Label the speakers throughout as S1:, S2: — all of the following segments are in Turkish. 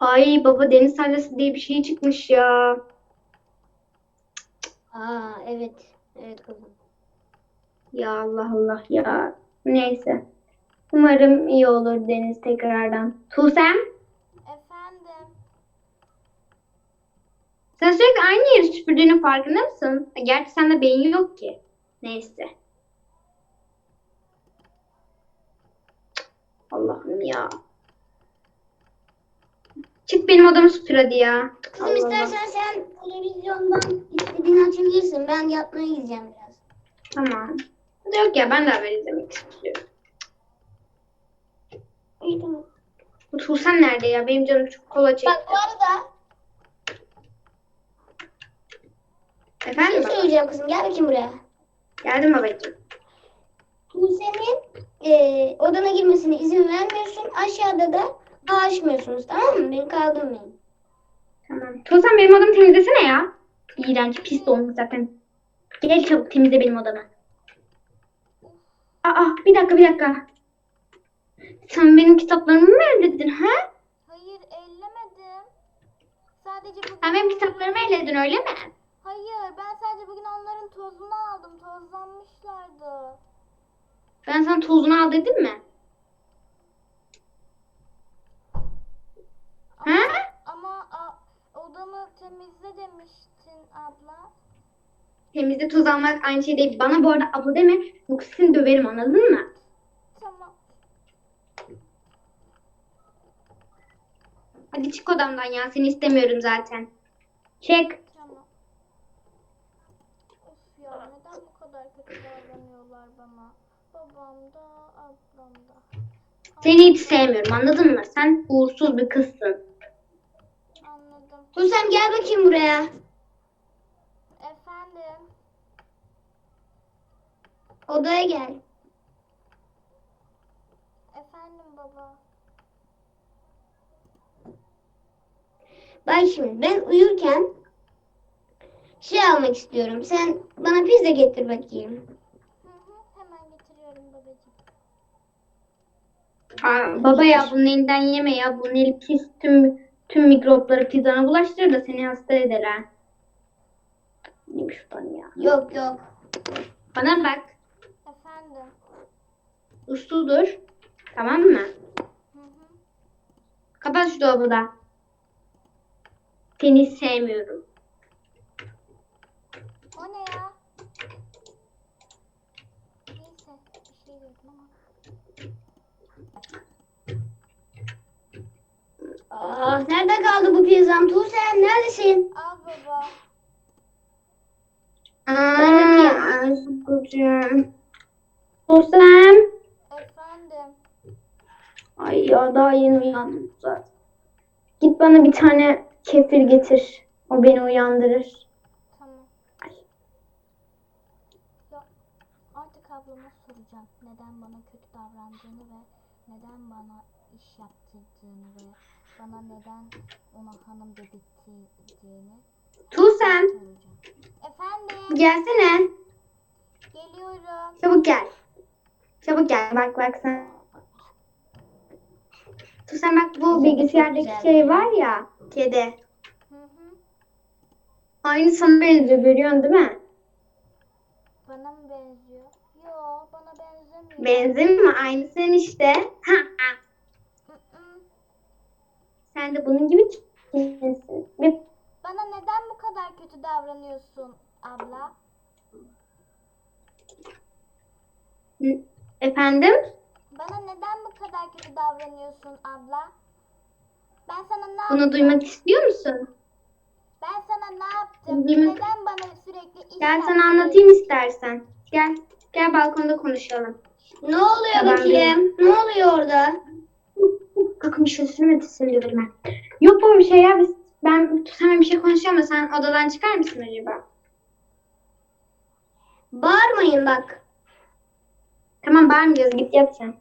S1: Ay baba deniz salyası diye bir şey çıkmış ya.
S2: Aa evet. Evet kızım.
S1: Ya Allah Allah ya. Neyse. Umarım iyi olur deniz tekrardan. Tuğsem
S3: Efendim.
S1: sen sürekli aynı yeri süpürdüğünün farkında mısın? Gerçi sende beyin yok ki. Neyse. Allah'ım ya. Çık benim odamı süpür hadi ya.
S2: Kızım
S1: Allah
S2: istersen sen televizyondan istediğini açabilirsin. Ben yatmaya gideceğim biraz.
S1: Tamam. Yok ya ben de haber izlemek istiyorum.
S2: İyi tamam.
S1: Bu Tuğsem nerede ya? Benim canım çok kola çekti.
S2: Bak bu arada bir
S1: Efendim
S2: şey söyleyeceğim kızım. Gel bakayım buraya.
S1: Geldim babacığım.
S2: Tuğsem'in e, odana girmesine izin vermiyorsun. Aşağıda da bağışmıyorsunuz tamam mı? Beni kaldırmayın.
S1: Tamam. Tuğsem benim odamı temizlesene ya. İğrenç, pis olmuş zaten. Gel çabuk temizle benim odamı. Aa, bir dakika, bir dakika. Sen benim kitaplarımı mı elledin ha?
S3: Hayır ellemedim. Sadece bugün...
S1: Sen benim kitaplarımı elledin öyle mi?
S3: Hayır ben sadece bugün onların tozunu aldım. Tozlanmışlardı.
S1: Ben sana tozunu al dedim mi?
S3: Ama a, odamı temizle demiştin abla.
S1: Temizle toz almak aynı şey değil. Bana bu arada abla deme. Yoksa seni döverim anladın mı?
S3: Tamam.
S1: Hadi çık odamdan ya. Seni istemiyorum zaten. Çık.
S3: Tamam. Of ya neden bu kadar kötü davranıyorlar bana? Babam da ablam da.
S1: Seni hiç sevmiyorum anladın mı? Sen uğursuz bir kızsın.
S2: Tuğsem gel bakayım buraya.
S3: Efendim.
S2: Odaya gel.
S3: Efendim baba.
S2: Bak şimdi ben uyurken şey almak istiyorum. Sen bana pizza getir bakayım.
S3: Hı hı, hemen getiriyorum babacığım.
S1: Aa, baba ya bunun elinden yeme ya. Bunun eli pis tüm tüm mikropları pizzana bulaştırır da seni hasta eder ha. Neymiş şuradan ya.
S2: Yok yok.
S1: Bana bak.
S3: Efendim.
S1: Uslu dur. Tamam mı?
S3: Hı hı.
S1: Kapat şu dolabı da. Seni sevmiyorum.
S3: O ne ya? Neyse bir şey dedim ama.
S2: Aa, nerede kaldı bu pizzam? Tuğsem neredesin?
S3: Al baba.
S1: Aa, sıkıcı. Tosem.
S3: Efendim.
S1: Ay ya daha yeni uyandım zaten. Git bana bir tane kefir getir. O beni uyandırır.
S3: Tamam.
S1: Ay.
S3: Ya artık ablama soracağım. Neden bana kötü davrandığını ve neden bana iş yaptırdığını ve bana neden ona hanım dedirttiğini
S1: Tuğsem.
S3: Efendim.
S1: gelsene.
S3: Geliyorum.
S1: Çabuk gel. Çabuk gel. Bak bak sen. Tuğsem bak bu bilgisayardaki şey var ya. Kedi.
S3: Hı hı.
S1: Aynı sana benziyor görüyorsun değil mi?
S3: Bana mı benziyor? Yo bana benzemiyor.
S1: Benzemiyor mu? Aynı sen işte. Ha, ha. Sen de bunun gibi çirkinsin. Bir
S3: Bana neden bu kadar kötü davranıyorsun abla?
S1: Efendim?
S3: Bana neden bu kadar kötü davranıyorsun abla? Ben sana ne yaptım?
S1: Bunu duymak istiyor musun?
S3: Ben sana ne yaptım?
S1: Duymak-
S3: Neden bana sürekli iş
S1: Gel sana anlatayım istersen. Gel. Gel balkonda konuşalım.
S2: Ne oluyor
S1: Tamam,
S2: bakayım? Ne oluyor orada?
S1: Söylemedi seni döverim ben. Yok bu bir şey ya. Biz, ben sana bir şey konuşacağım da sen odadan çıkar mısın acaba?
S2: Bağırmayın bak.
S1: Tamam bağırmayacağız. Git yat sen.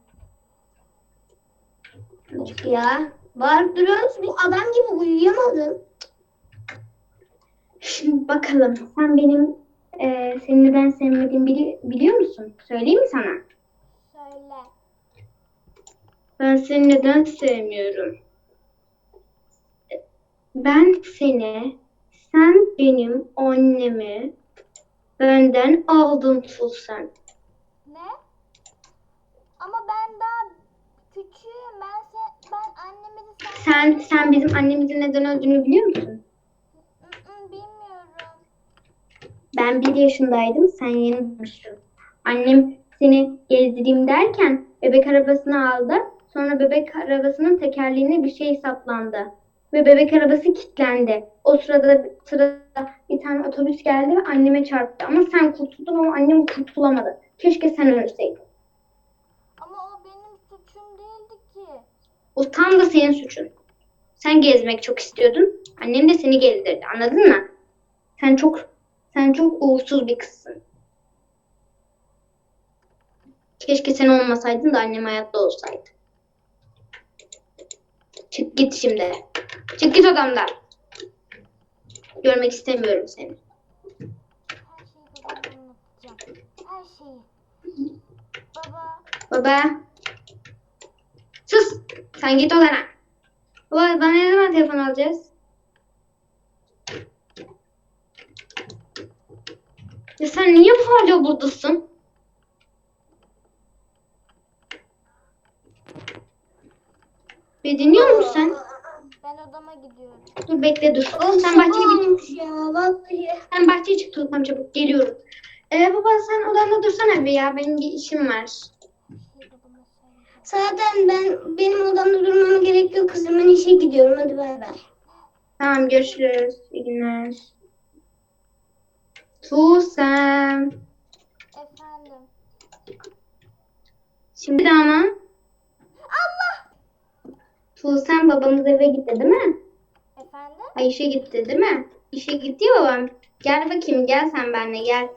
S2: Of ya. Bağırıp duruyorsunuz. Bu adam gibi uyuyamadı.
S1: Şimdi bakalım. Sen benim e, seni neden sevmediğimi bili- biliyor musun? Söyleyeyim mi sana?
S3: Söyle.
S1: Ben seni neden sevmiyorum? Ben seni, sen benim annemi benden aldın Tuğsem.
S3: Ne? Ama ben daha küçüğüm. Ben sen, ben annemi de sen...
S1: Sen, sen bizim annemizin neden öldüğünü biliyor musun?
S3: Bilmiyorum.
S1: Ben bir yaşındaydım, sen yeni doğmuştun. Annem seni gezdireyim derken bebek arabasını aldı. Sonra bebek arabasının tekerleğine bir şey saplandı. Ve bebek arabası kilitlendi. O sırada, sırada bir tane otobüs geldi ve anneme çarptı. Ama sen kurtuldun ama annem kurtulamadı. Keşke sen ölseydin.
S3: Ama o benim suçum değildi ki.
S1: O tam da senin suçun. Sen gezmek çok istiyordun. Annem de seni gezdirdi. Anladın mı? Sen çok sen çok uğursuz bir kızsın. Keşke sen olmasaydın da annem hayatta olsaydı. Çık git şimdi. Çık git odamdan. Görmek istemiyorum seni.
S3: Baba.
S1: Sus. Sen git odana. Baba bana ne zaman telefon alacağız? Ya sen niye hala buradasın? Beni dinliyor musun sen?
S3: ben odama gidiyorum.
S1: Dur bekle dur.
S2: Of
S1: sen bahçeye git.
S2: olmuş ya vallahi.
S1: Sen bahçeye çık Tuğkan çabuk geliyorum. Ee, baba sen odanda dursana bir ya benim bir işim var.
S2: Zaten ben benim odamda durmama gerek yok kızım. Ben işe gidiyorum. Hadi bay bay.
S1: Tamam görüşürüz. İyi günler. Tuğsem.
S3: Efendim.
S1: Şimdi de ama. Allah! Tuğsem babamız eve gitti değil mi?
S3: Efendim?
S1: Ay işe gitti değil mi? İşe gitti ya babam. Gel bakayım gel sen benimle gel.